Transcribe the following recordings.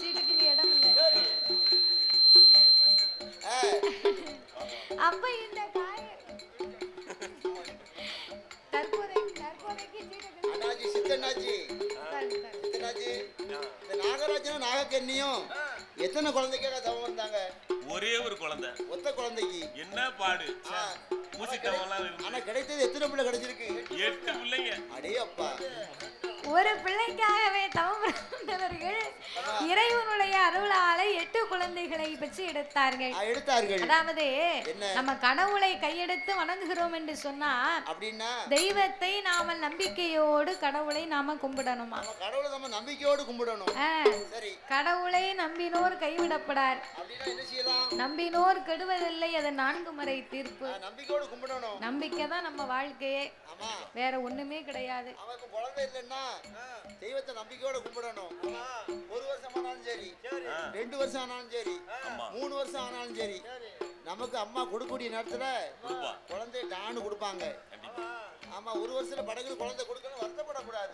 சீட்டுக்கு இங்க இடம் இல்லை. அப்ப இந்த காய தற்போதைக்கு இந்த நாகராஜனும் நாகக்கண்ணியும் எத்தனை குழந்தைக்காக தவம் இருந்தாங்க? ஒரே ஒரு குழந்தை. ஒத்த குழந்தைக்கு. என்ன பாடு? ஆனா கிடைத்தது எத்தனை பிள்ளை கிடைச்சிருக்கு? எட்டு பிள்ளைங்க. அடே அப்பா ஒரு பிள்ளைக்காகவே தவம் இருந்தவர்கள் இறைவனுடைய அருளால எட்டு குழந்தைகளை பெற்று எடுத்தார்கள். எடுத்தார்கள். அதாவது? நம்ம கடவுளை கையெடுத்து வணங்குகிறோம் என்று சொன்னா அப்படின்னா? தெய்வத்தை நாம நம்பிக்கையோடு கடவுளை நாம கும்பிடணுமா? கடவுளை நம்ம நம்பிக்கையோடு கும்பிடணும். கடவுளை நம்பினோர் கைவிடப்படார். நம்பினோர் கெடுவதில்லை அது நான்கு முறை தீர்ப்பு. நம்பிக்கையோடு கும்பிடணும். நம்பிக்கை தான் நம்ம வாழ்க்கையே. வேற ஒண்ணுமே கிடையாது. அவனுக்கு குழந்தை இல்லைன்னா தெய்வத்தை நம்பிக்கையோட கும்பிடணும். ஒரு வருஷம் ஆனாலும் சரி. ரெண்டு வருஷம் ஆனாலும் சரி மூணு வருஷம் ஆனாலும் சரி. நமக்கு அம்மா கொடுக்கக்கூடிய நேரத்துல குழந்தை டான்னு கொடுப்பாங்க. ஆமா ஒரு வருஷத்துல படகுல குழந்தை கொடுக்கணும் வருத்தப்படக்கூடாது.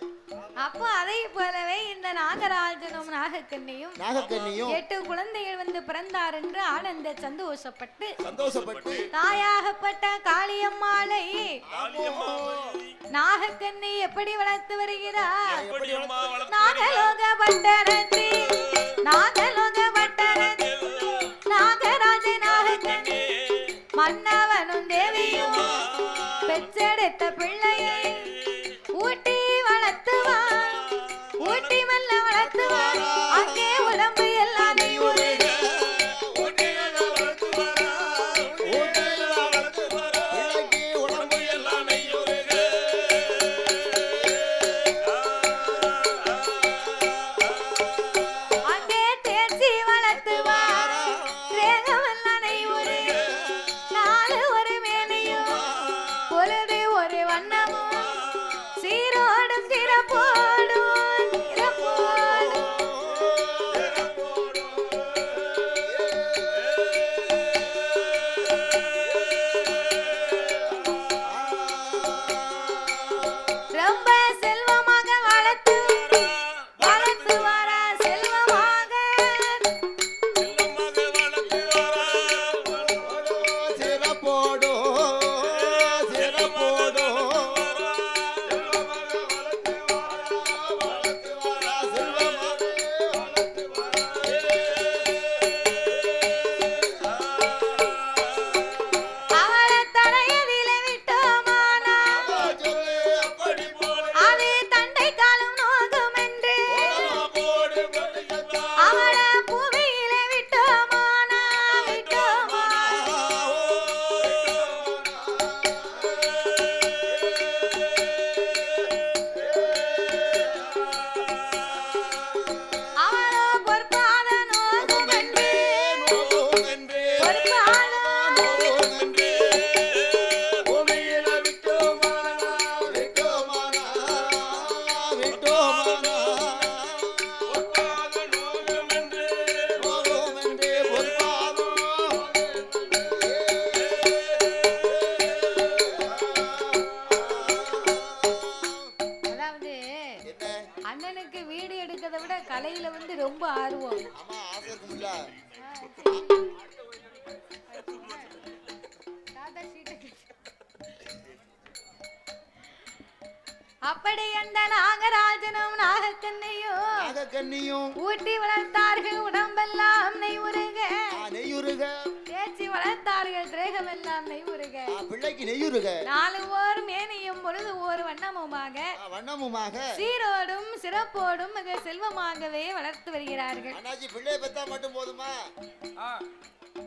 அப்போ அதை போலவே இந்த நாகராஜனும் நாகக்கண்ணியும் நாகக்கண்ணியும் எட்டு குழந்தைகள் வந்து பிறந்தார் என்று ஆனந்த சந்தோஷப்பட்டு சந்தோஷப்பட்டு தாயாகப்பட்ட காளியம்மாளை காளியம்மா நாகக்கண்ணி எப்படி வளர்த்து வருகிறார்? எப்படி அம்மா வளர்த்து நாகலோக பட்டணத்தி நாகலோக பெற்றெடுத்த பிள்ளையை ஊட்டி வளர்த்துவான். ஊட்டி மல்ல வளர்த்துவான். நாகக்கண்ணியும் ஊட்டி வளர்த்தார்கள் உடம்பெல்லாம் நெய் உருக நெய்யுருக. ஊற்றி வளர்த்தார்கள் திரேகமெல்லாம் நெய் உருக ஆ, பிள்ளைக்கு நெய்யுருக. நாலு ஓர் மேனியும் பொழுது ஓர் வண்ணமுமாக. வண்ணமுமாக. சீரோடும் சிறப்போடும் மிக செல்வமாகவே வளர்த்து வருகிறார்கள். அண்ணாச்சி பிள்ளைய பெத்தா மட்டும் போதுமா?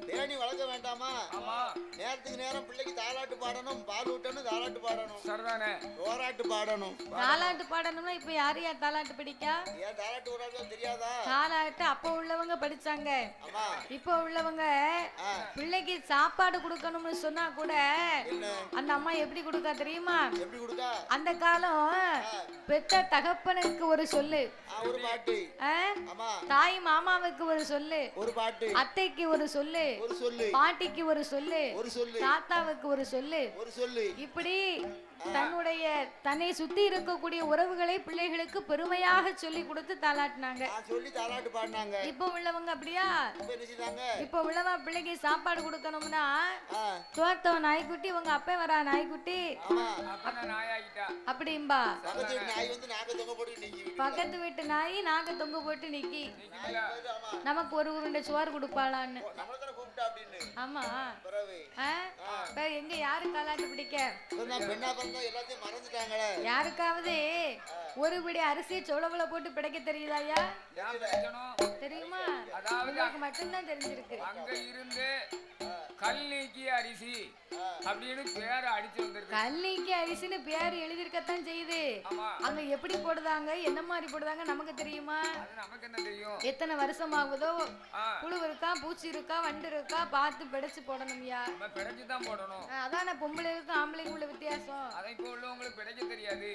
தேனி வளர்க்க வேண்டாமா? ஆமா. நேரத்துக்கு நேரம் பிள்ளைக்கு தாலாட்டு பாடணும் பால் ஊட்டணும் தாலாட்டு பாடணும். சரிதானே? ஓராட்டு பாடணும். தாலாட்டு பாடணும்னா இப்ப யார் யார் தாலாட்டு படிக்கா? ஏன் தாலாட்டு ஆளுக்கு தெரியாதா? தாலாட்டு அப்ப உள்ளவங்க படிச்சாங்க. ஆமா. இப்போ உள்ளவங்க பிள்ளைக்கு சாப்பாடு கொடுக்கணும்னு சொன்னா கூட அந்த அம்மா எப்படி கொடுக்கா தெரியுமா? எப்படி கொடுக்கா அந்த காலம் பெத்த தகப்பனுக்கு ஒரு சொல்லு. ஒரு பாட்டு. தாய் மாமாவுக்கு ஒரு சொல்லு. ஒரு பாட்டு. அத்தைக்கு ஒரு சொல்லு. ஒரு சொல்லு. பாட்டிக்கு ஒரு சொல்லு. ஒரு சொல்லு. தாத்தாவுக்கு ஒரு சொல்லு. ஒரு சொல்லு. இப்படி தன்னுடைய தன்னை சுத்தி இருக்கக்கூடிய உறவுகளை பிள்ளைகளுக்கு பெருமையாக சொல்லி கொடுத்து தாளாட்டினாங்க. சொல்லி தாலாட்டு பாடினாங்க. இப்போ உள்ளவங்க அப்படியா? இப்ப உள்ளவ பிள்ளைக்கு சாப்பாடு கொடுக்கணும்னா தோத்தவன் நாய்க்குட்டி உங்க அப்பா வரா நாய்க்குட்டி? அப்படிம்பா. பக்கத்து வீட்டு நாய் நாக்க தொங்க போட்டு நிக்கி நமக்கு ஒரு உருண்டை சோறு கொடுப்பாளான்னு. கூப்பிட்டா அப்படின்னு. ஆமா. பிறகு. ஆ? இப்ப எங்க யாரு தாலாட்டு பிடிக்க? இப்பதான் பெண்ணா பிறந்தா எல்லாத்தையும் மறந்துட்டாங்களே யாருக்காவது ஒரு பிடி அரிசி சுளவுல போட்டு பிடைக்க தெரியுதாயா தெரியுமா? அதாவது மட்டும்தான் தெரிஞ்சிருக்கு. அங்க இருந்து கல் நீக்கிய அரிசி அப்படின்னு பேரை அடிச்சு வந்திருக்கு. கல்லிக்கு அரிசின்னு பேர் எழுதியிருக்கத்தான் செய்யுது. ஆமா. அங்க எப்படி போடுதாங்க? என்ன மாதிரி போடுதாங்க? நமக்கு தெரியுமா? அது நமக்கு என்ன தெரியும்? எத்தனை வருஷம் ஆகுதோ புழு இருக்கா? பூச்சி இருக்கா? வண்டு இருக்கா? பார்த்து பிடைச்சு போடணும்யா. நம்ம பிடைச்சு தான் போடணும். அதானே பொம்பளைக்கும் ஆம்பளைக்கும் உள்ள வித்தியாசம். அதை இப்போ உள்ளவங்களுக்கு பிடைக்க தெரியாது.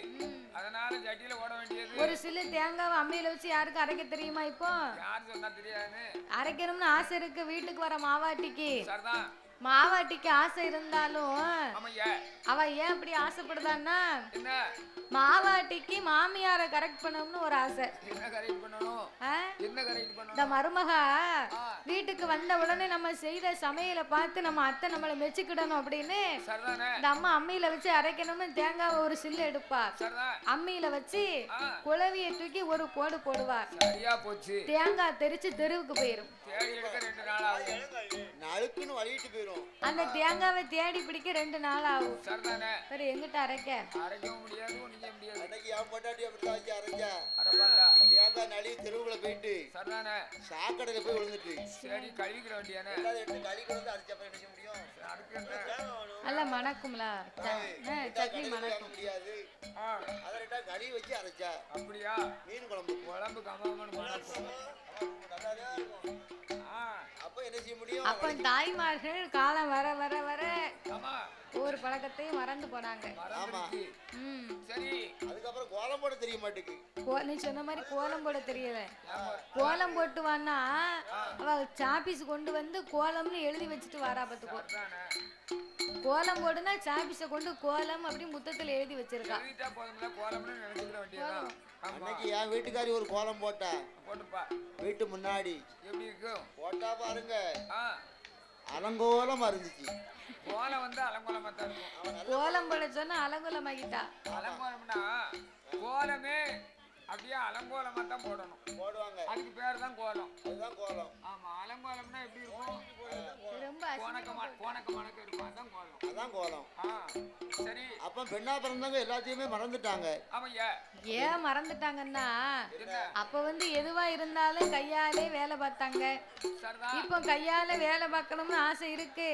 அதனால ஜட்டியில ஓட வேண்டியது. ஒரு சில தேங்காவை அம்மியில வச்சு யாருக்கும் அரைக்க தெரியுமா இப்போ? யார் சொன்னா தெரியாது அரைக்கணும்னு ஆசை இருக்கு வீட்டுக்கு வர மாவாட்டிக்கு. சரிதான் மாவாட்டிக்கு ஆசை இருந்தாலும் அவ ஏன் அப்படி ஆசைப்படுதான்னா மாவாட்டிக்கு மாமியாரை கரெக்ட் பண்ணணும்னு ஒரு ஆசை. இந்த மருமக வீட்டுக்கு வந்த உடனே நம்ம செய்த சமையலை பார்த்து நம்ம அத்தை நம்மளை மெச்சுக்கிடணும் அப்படின்னு சரிதானே? இந்த அம்மா அம்மியில வச்சு அரைக்கணும்னு தேங்காவை ஒரு சில்லு எடுப்பா. சரிதான். அம்மியில வச்சு குழவியை தூக்கி ஒரு போடு போடுவா. சரியா போச்சு. தேங்காய் தெரிச்சு தெருவுக்கு போயிரும். தேடி எடுக்க ரெண்டு நாள் ஆகும் நழுக்குன்னு வழியிட்டு போயிரும். அந்த தேங்காவை தேடி பிடிக்க ரெண்டு நாள் ஆகும். சரிதானே சரி எங்கிட்ட அரைக்க. அரைக்கவும் முடியாது ஒண்ணும் முடியாது. அன்னைக்கு என் பொண்டாட்டி அப்படிதான் வச்சு அரைஞ்சா அரைப்பல்ல தேங்காய் நழுவி தெருவுல போயிட்டு சரிதானே சாக்கடையில போய் விழுந்துட்டு. சரி கழுவிக்கிற வேண்டியானே எல்லாரும் எடுத்து கழுவி கொண்டு வந்து அரைச்சப்ப என்ன செய்ய முடியும்? என்ன நல்லா மணக்கும்ல. சட்னி மணக்கும். முடியாது. அதை ரெண்டா கழுவி வச்சு அரைச்சா. அப்படியா? மீன் குழம்பு. குழம்பு மணக்கும் நல்லாதான் இருக்கும். ஆ அப்ப என்ன செய்ய முடியும்? அப்ப தாய்மார்கள் காலம் வர வர வர. ஆமா ஒவ்வொரு பழக்கத்தையும் மறந்து போனாங்க. மறந்துருச்சு ம். சரி. அதுக்கப்புறம் கோலம் போட தெரிய மாட்டேங்குது. நீ சொன்ன மாதிரி கோலம் போட தெரியல. கோலம் போட்டுவான்னா அவ சாப்பீஸ் கொண்டு வந்து கோலம்னு எழுதி வச்சுட்டு வரா பார்த்துக்கோ. கோலம் போடுனா சாப்பீஸை கொண்டு கோலம் அப்படி முத்தத்தில் எழுதி வச்சிருக்கா. ஆமா. அன்னைக்கு என் வீட்டுக்காரி ஒரு கோலம் போட்டா. வீட்டு முன்னாடி. எப்படி இருக்கும்? போட்டா பாருங்க. அலங்கோலமா இருந்துச்சு. கோலம் வந்து அலங்கோலமா தான் இருக்கும். கோலம் போட சொன்னா அலங்குலமாகிட்டா. அலங்கோலம்னா கோலமே அப்படியே அலங்கோலமா தான் போடணும். போடுவாங்க. அதுக்கு பேர் தான் கோலம். அதுதான் கோலம். ஆமா அலங்கோலம்னா எப்படி இருக்கும்? ரொம்ப கோணக்கமா கோணக்கமானக்கு இருக்கும் அதான் கோலம். அதான் கோலம். ஆ சரி. அப்ப பெண்ணா பிறந்தவங்க எல்லாத்தையுமே மறந்துட்டாங்க. ஆமையா ஏன் மறந்துட்டாங்கன்னா அப்ப வந்து எதுவா இருந்தாலும் கையாலே வேலை பார்த்தாங்க. இப்போ கையால வேலை பார்க்கணும்னு ஆசை இருக்கு.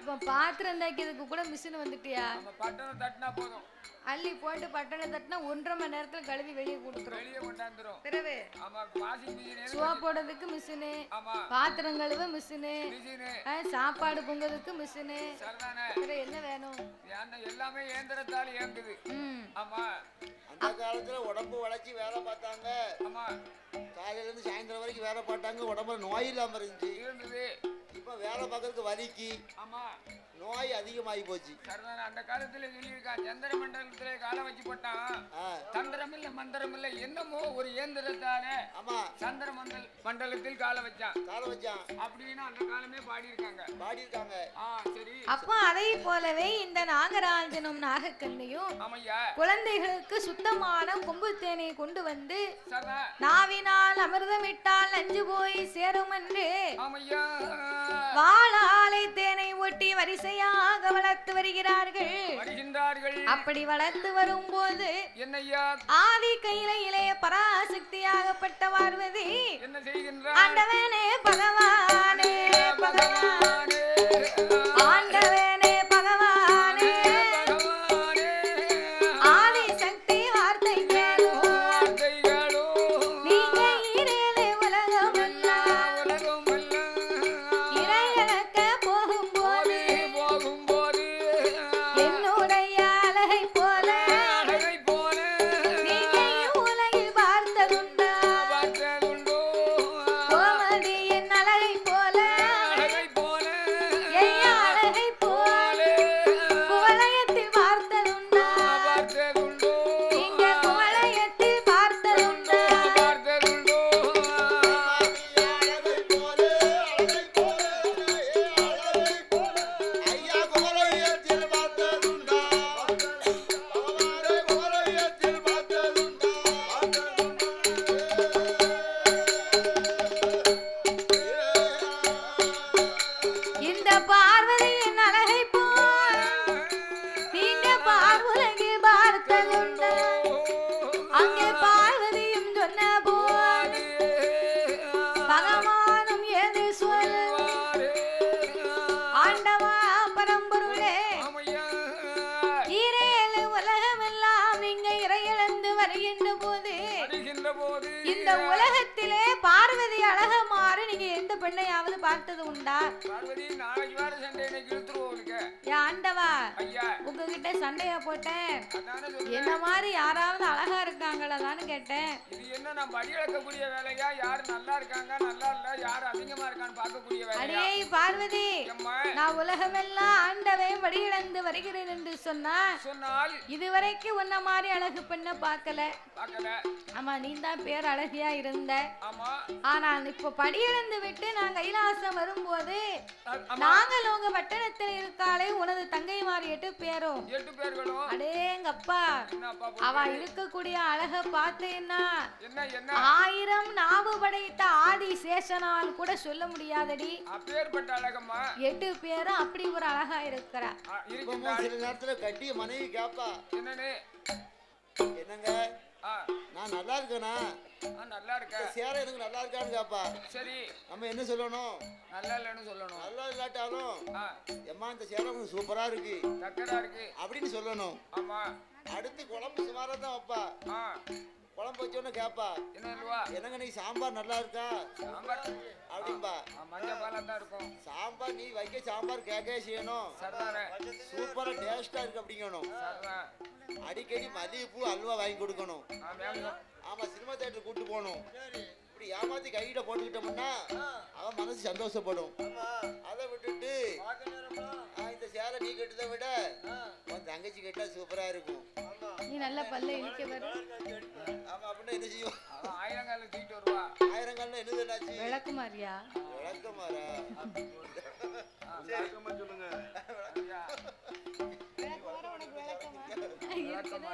இப்போ பாத்திரம் தைக்கிறதுக்கு கூட மிஷின் வந்துட்டியா? நம்ம பட்டணம் தட்டினா போதும். அள்ளி போட்டு பட்டணம் தட்டினா ஒன்றரை மணி நேரத்துல கழுவி வெளியே வெளியே கொண்டாந்துரும். ஆமா வாஷிங் மிஷின் சோப் போடுறதுக்கு மிஷினு ஆமா. பாத்திரம் கழுவ மிஷினு மிஷினு. சாப்பாடு பொங்குறதுக்கு மிஷினு. சரிதானே? வேற என்ன வேணும்? ஏன்னா எல்லாமே இயந்திரத்தால இயங்குது. ஆமா. அந்த காலத்துல உடம்பு வளைச்சி வேலை பார்த்தாங்க. ஆமா. காலையில இருந்து சாயந்தரம் வரைக்கும் வேலை பார்த்தாங்க. உடம்புல நோய் இல்லாம இருந்துச்சு. இருந்தது. இப்ப வேலை பார்க்கறதுக்கு வலிக்கு. ஆமா. நோய் அதிகமாகி போச்சு. சரிதானே அந்த காலத்துல சொல்லியிருக்கான் சந்திர மண்டலத்துல காலை வச்சு போட்டான் தந்திரம் இல்ல மந்திரம் இல்ல என்னமோ ஒரு இயந்திரத்தால ஆமா. சந்திர மண்டல் மண்டலத்தில் காலை வச்சான் காலை வச்சான் அப்படின்னு அந்த காலமே பாடியிருக்காங்க. பாடியிருக்காங்க. ஆ சரி. அப்போ அதை போலவே இந்த நாகராஜனும் நாகக்கண்ணியும் ஆமையா. குழந்தைகளுக்கு சுத்தமான கொம்பு தேனை கொண்டு வந்து நாவினால் அமிர்தமிட்டால் நஞ்சு போய் சேரும் என்று வாழாலை தேனை ஒட்டி வரிசையாக வளர்த்து வருகிறார்கள். அப்படி வளர்த்து வரும்போது என்னையா? ஆதி கையிலே பராசக்தியாகப்பட்ட பார்வதி ஆண்டவனே பகவானே பகவான். பகவானே. ஏன் ஆண்டவா உங்ககிட்ட சண்டையா போட்டேன். என்ன மாதிரி யாராவது அழகா இருக்காங்களதான்னு கேட்டேன். இது என்ன நம்ம அடி இழக்கக்கூடிய வேலையா? யாரு நல்லா இருக்காங்க நல்லா இல்ல? யாரு அதிகமா இருக்கான்னு பார்க்கக்கூடிய வேலையா? அடியே பார்வதி. நான் உலகமெல்லாம் ஆண்டவன் வழியிழந்து வருகிறேன் என்று சொன்னா சொன்னால் இதுவரைக்கும் உன்ன மாதிரி அழகு பெண்ணை பார்க்கல. பார்க்கல. ஆமா நீ தான் பேர் அழகியா இருந்த. ஆனால் இப்ப படியிழந்து விட்டு நான் கைலாசம் வரும்போது நாங்கள் உங்க பட்டணத்தில் இருக்காளே உனது எட்டு பேரும். எட்டு பேர்களும். அடேங்கப்பா. அவ? இருக்கக்கூடிய அழக பார்த்தேன்னா ஆயிரம் நாவு படைத்த ஆதி சேஷனால் கூட சொல்ல முடியாதடி. அப்பேற்பட்ட அழகம்மா. பேரும் அப்படி ஒரு அழகா இருக்கிறா. சில நேரத்துல கட்டிய மனைவி கேப்பா. என்னன்னு என்னங்க? ஆ. நான் நல்லா இருக்கேனா? ஆ, நல்லா இருக்க இந்த சேலை எனக்கு நல்லா இருக்கான்னு கேப்பா. சரி. நம்ம என்ன சொல்லணும்? நல்லா இல்லைன்னு சொல்லணும். நல்லா இல்லாட்டாலும் எம்மா இந்த சேலை உங்களுக்கு சூப்பரா இருக்கு. சக்கரா இருக்கு. அப்படின்னு சொல்லணும். ஆமா. அடுத்து குழம்பு சுமாரா தான் வைப்பா. குழம்பு வச்சோன்னு கேப்பா. என்ன சொல்லுவா? என்னங்க நீ சாம்பார் நல்லா இருக்கா? சாம்பார். அப்படின்பா ஆ, மஞ்சள் பாலா தான் இருக்கும். சாம்பார் நீ வைக்க சாம்பார் கேட்கவே செய்யணும். சூப்பரா டேஸ்டா இருக்கு அப்படிங்கணும். அடிக்கடி மல்லிகைப்பூ அல்வா வாங்கி கொடுக்கணும். ஆமா சினிமா தேட்டர் கூட்டு போகணும். இப்படி ஏமாத்தி கையில போட்டுக்கிட்டோம்னா அவன் மனசு சந்தோஷப்படும். அதை விட்டுட்டு சேலை நீ கட்டுறதை விட உன் தங்கச்சி கட்டா சூப்பரா இருக்கும். நீ நல்ல பல்ல இழிக்க வரும் ஆமா அப்படின்னா என்ன தூக்கிட்டு வருவா. ஆயிரம் காலில் என்னது என்னாச்சு? விளக்குமாரியா? விளக்கமாரா? இருக்குன்னா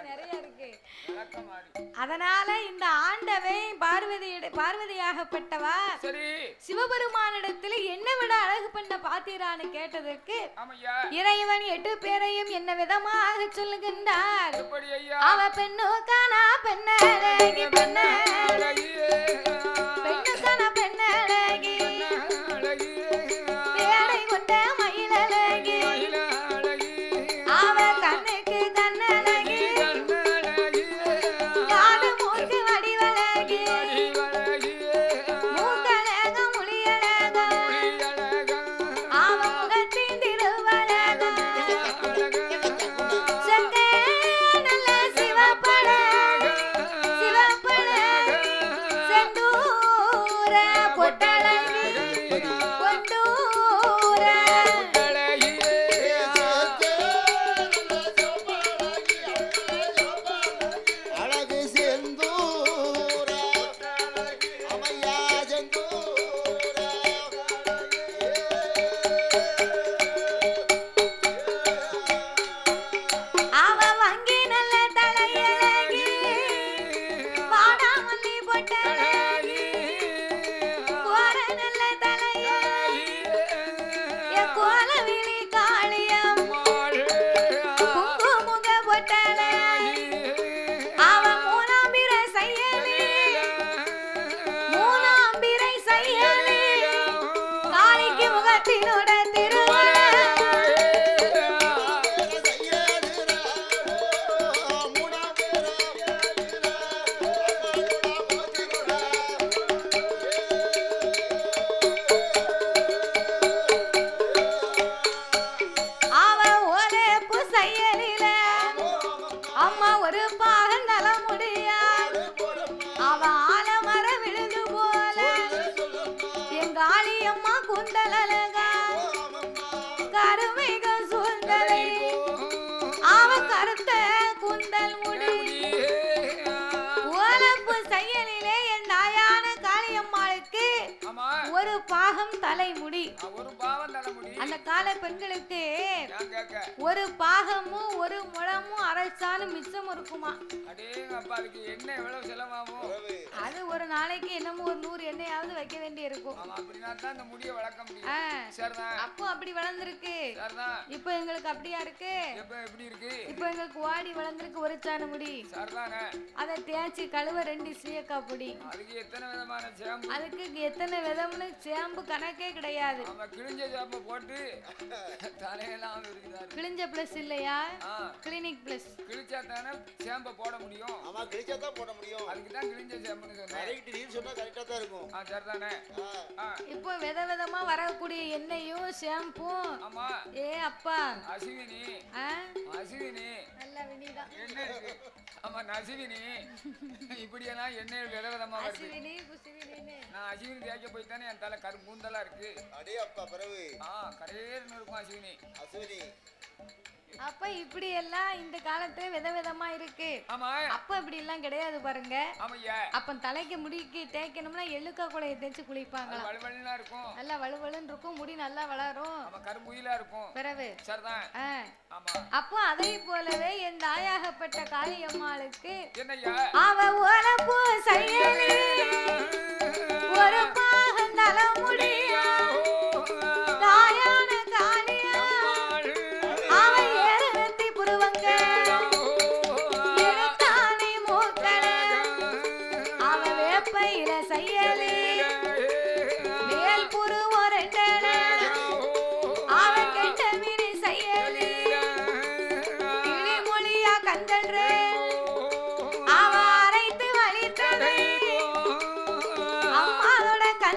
நிறைய இருக்கு. விளக்கமாறி அதனால இந்த ஆண்டவை பார்வதி பார்வதியாகப்பட்டவா? சரி. சிவபெருமானிடத்தில் என்ன விட அழகு பண்ண பாத்தீரான்னு கேட்டதற்கு இறைவன் எட்டு பேரையும் என்ன விதமாக சொல்லுகின்றார். அவ பெண்ணுக்கானா பெண்ணழகி பெண்ண அழகியே, இருக்குமா? அதுக்கு எவ்வளவு செலவாகும்? அது ஒரு நாளைக்கு என்னமோ ஒரு நூறு எண்ணெயாவது வைக்க வேண்டி இருக்கும் ஆமா அப்படின்னா தான் இந்த முடியை வளர்க்க முடியும். ஆ, சரிதான். அப்போ அப்படி வளர்ந்துருக்கு. சரிதான். இப்போ எங்களுக்கு அப்படியா இருக்கு? எப்ப எப்படி இருக்கு? இப்போ எங்களுக்கு வாடி வளர்ந்துருக்கு ஒரு சாண முடி சரிதானே. அதை தேய்ச்சி கழுவ ரெண்டு சீயக்கா பொடி. அதுக்கு எத்தனை விதமான சேம்பு அதுக்கு எத்தனை விதம்னு சேம்பு கணக்கே கிடையாது. நம்ம கிழிஞ்ச சேம்பை போட்டு தலையெல்லாம் இருக்குதா கிழிஞ்ச பிளஸ் இல்லையா? கிளினிக் பிளஸ் கிழிச்சா தானே சேம்பை போட முடியும். ஆமா கிழிச்சா தான் போட முடியும். அதுக்கு தான் கிழிஞ்ச சேம்புன்னு சொன்னேன். கரெக்ட் நீ சொன்னா கரெக்டா தான் இருக்கும். ஆ சரிதானே. இப்போ வித விதமா வரக்கூடிய எண்ணெயும் ஷாம்பும். ஆமா. ஏ அப்பா. அசிவினி. ஆ? அசிவினி. நல்ல வினிதான். என்ன இருக்கு? ஆமா நசிவினி. இப்படியெல்லாம் எண்ணெய் வித விதமா வருது. அசிவினி புசிவினின்னு நான் அசிவினி தேய்க்க போய் தானே என் தலை கரு கூந்தலா இருக்கு. அடே அப்பா பிறகு ஆ கரையேன்னு இருக்கும் அசிவினி. அஸ்வினி அப்ப இப்படி எல்லாம் இந்த காலத்துல வித விதமா இருக்கு. ஆமா. அப்ப இப்படி எல்லாம் கிடையாது பாருங்க. அப்ப தலைக்கு முடிக்கு தேய்க்கணும்னா எள்ளுக்கா குலையை தேய்ச்சி இருக்கும். நல்லா வலுவலுன்னு இருக்கும் முடி நல்லா வளரும். கரும்புயிலா இருக்கும். பிறகு சரிதான். ஆ. ஆமா. அப்போ அதை போலவே என் தாயாகப்பட்ட காளியம்மாளுக்கு அவ உழப்பு செய்யலே ஒரு பாகம் தலைமுடியா தாயான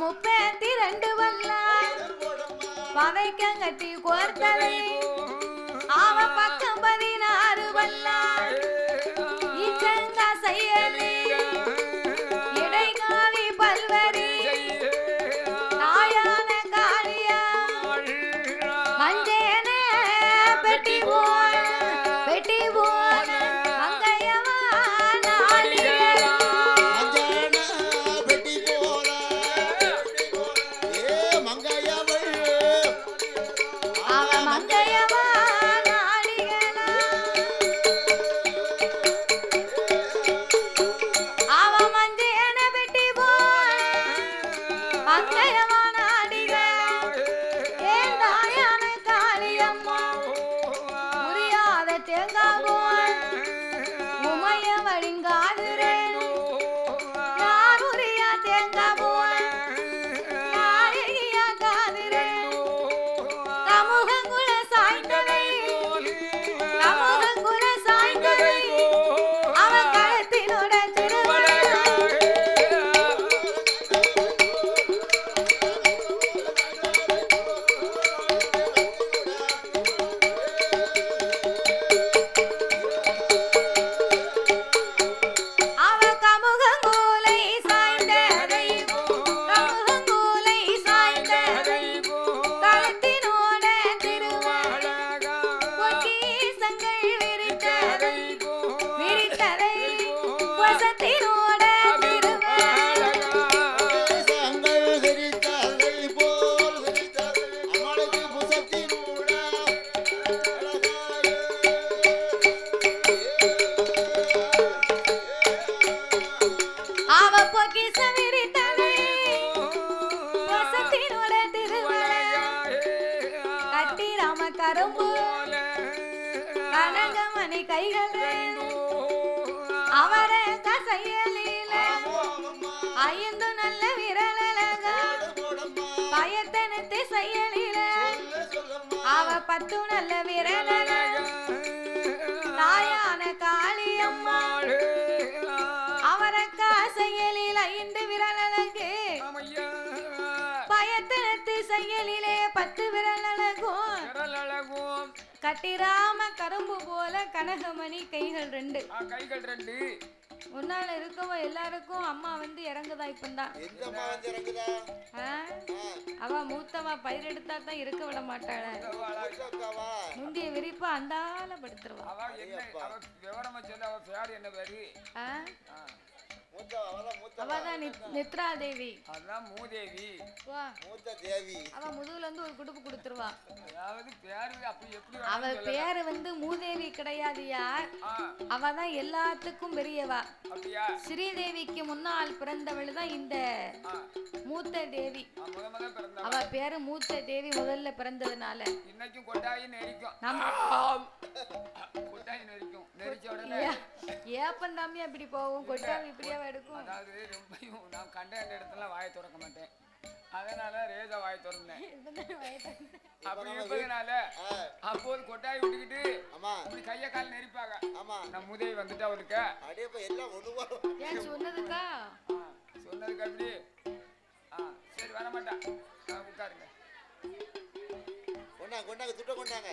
முப்பேத்தி ரெண்டு வல்ல. பதைக்கம் கட்டி கோர்த்ததை. அவ பக்கம் பதினாறு வல்லா. புரியாத தேங்காய் போல் ஐந்து நல்ல விரலழக பயத்தனத்தை செயலில. அவ பத்து நல்ல விரலழக தாயான காளியம்மா அவரக்கா செயலில் ஐந்து விரலழகு பயத்தனத்து செயலிலே பத்து விரல கட்டிராம கரும்பு போல கனகமணி கைகள் ரெண்டு. கைகள் ரெண்டு. முன்னால இருக்கவ எல்லாருக்கும் அம்மா வந்து இறங்குதா இப்பந்தான்? அவ மூத்தவ பயிரெடுத்தா தான் இருக்க விட மாட்டாள. முந்திய விரிப்ப அந்தால படுத்துருவா. அவதான் நித்ரா தேவி அதான் மூதேவி. வா. மூத்த தேவி அவ முதுகுல இருந்து ஒரு குடுப்பு கொடுத்துருவா. அதாவது பேரு அப்படி எப்படி அவ வேணாலும் சொல்லலாம். பேரு வந்து மூதேவி கிடையாதுயா அவ தான் எல்லாத்துக்கும் பெரியவா. ஸ்ரீதேவிக்கு முன்னால் பிறந்தவள் தான் இந்த மூத்த தேவி அவ பேரு மூத்த தேவி முதல்ல பிறந்ததுனால. இன்னைக்கும் நெரிக்கும் நம்ம உடனே ஏப்பந்தாமியா இப்படி போகும் கொட்டாவி இப்படியாவா எடுக்கும். அதாவது ரொம்பயும் நான் கண்ட அந்த இடத்துல வாயை திறக்க மாட்டேன். அதனால ரேஜா வாய் திறந்தேன். அப்படி இருப்பதுனால அப்போது கொட்டாய் விட்டுக்கிட்டு ஆமா. அப்படி கைய கால் நெரிப்பாங்க. ஆமா. நான் முதையை வந்துட்டு அவருக்கு. அப்படியே இப்ப எல்லாம் ஒண்ணுவா ஏன் சொன்னதுக்கா? சொன்னதுக்கு அப்படி. ஆ சரி வர மாட்டேன் உட்காருங்க. கொண்டாங்க கொண்டாங்க துட்ட கொண்டாங்க.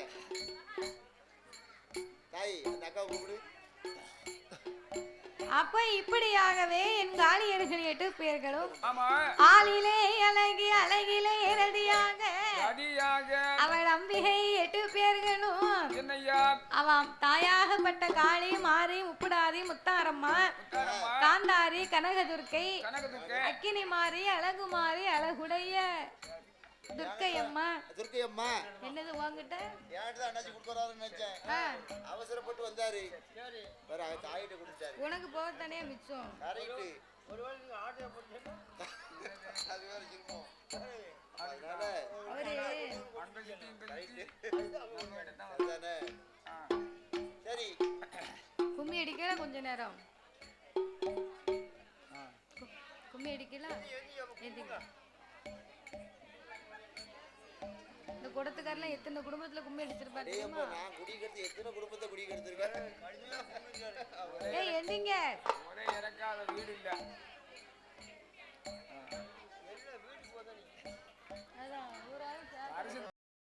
தாய் அந்த அக்கா கூப்பிடு அப்ப இப்படியாகவே என் காளியர்கள் எட்டு பேர்களும் ஆளிலே அழகி அழகிலே ரதியாக. அவள் அம்பிகை எட்டு பேர்களும். அவன் தாயாகப்பட்ட காளி மாரி முப்புடாரி முத்தாரம்மா காந்தாரி கனகதுர்க்கை அக்கினி மாறி அழகு மாறி அழகுடைய துர்க்கை அம்மா துர்க்கை அம்மா என்னது உங்ககிட்ட ஏன்ட்டு தான் அண்ணாச்சி கொடுக்குறாருன்னு நினைச்சேன். அவசரப்பட்டு வந்தாரு. வேற அவ தாயிட்ட கொடுத்தாரு. உனக்கு போகத்தானே மிச்சம்? கரெக்ட் அது வேற சிரமம் அதனால அவரு அங்க கிட்டி இங்க கிட்டி நம்ம இடம் தான் வந்து- அதுதானே. ஆ. சரி. கும்மி அடிக்கல கொஞ்ச நேரம். கும்மி அடிக்கல? ஏத்திக்க. இந்த குடத்துக்காரில் எத்தனை குடும்பத்துல கும்மி அடிச்சிருப்பாரு நான் குடி கெடுத்து எத்தனை குடும்பத்தை குடி கெடுத்திருக்கேன்? ஏய் எந்திங்க ஒரே இறக்காத வீடு இல்ல. அதான் ஒரு ஆள் சார் அரிசி